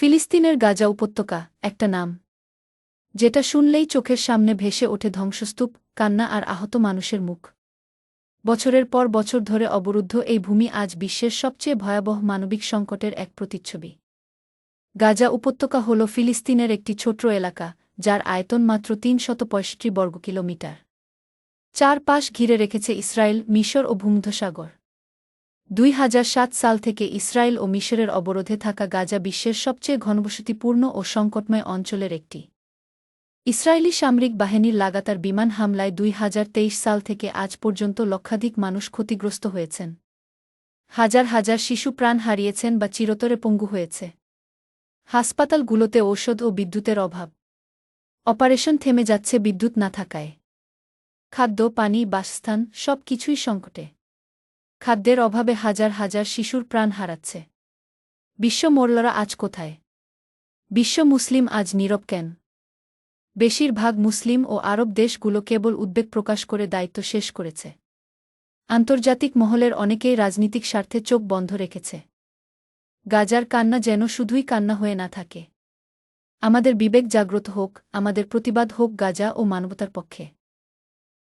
ফিলিস্তিনের গাজা উপত্যকা, একটা নাম। যেটা শুনলেই চোখের সামনে ভেসে ওঠে ধ্বংসস্তূপ, কান্না আর আহত মানুষের মুখ। বছরের পর বছর ধরে অবরুদ্ধ এই ভূমি আজ বিশ্বের সবচেয়ে ভয়াবহ মানবিক সংকটের এক প্রতিচ্ছবি। গাজা উপত্যকা হল ফিলিস্তিনের একটি ছোট্ট এলাকা, যার আয়তন মাত্র তিন শত পঁয়ষট্টি বর্গ কিলোমিটার চার পাশ ঘিরে রেখেছে ইসরায়েল, মিশর ও ভূমধ্যসাগর। দুই হাজার সাত সাল থেকে ইসরায়েল ও মিশরের অবরোধে থাকা গাজা বিশ্বের সবচেয়ে ঘনবসতিপূর্ণ ও সংকটময় অঞ্চলের একটি। ইসরায়েলি সামরিক বাহিনীর লাগাতার বিমান হামলায় দুই হাজার তেইশ সাল থেকে আজ পর্যন্ত লক্ষাধিক মানুষ ক্ষতিগ্রস্ত হয়েছেন। হাজার হাজার শিশু প্রাণ হারিয়েছেন বা চিরতরে পঙ্গু হয়েছে। হাসপাতালগুলোতে ঔষধ ও বিদ্যুতের অভাব। অপারেশন থেমে যাচ্ছে বিদ্যুৎ না থাকায়। খাদ্য, পানি, বাসস্থান সব কিছুই সংকটে। খাদ্যের অভাবে হাজার হাজার শিশুর প্রাণ হারাচ্ছে। বিশ্ব মোরলরা আজ কোথায়? বিশ্ব মুসলিম আজ নীরব কেন? বেশিরভাগ মুসলিম ও আরব দেশগুলো কেবল উদ্বেগ প্রকাশ করে দায়িত্ব শেষ করেছে। আন্তর্জাতিক মহলের অনেকেই রাজনীতিক স্বার্থে চোখ বন্ধ রেখেছে। গাজার কান্না যেন শুধুই কান্না হয়ে না থাকে। আমাদের বিবেক জাগ্রত হোক, আমাদের প্রতিবাদ হোক গাজা ও মানবতার পক্ষে।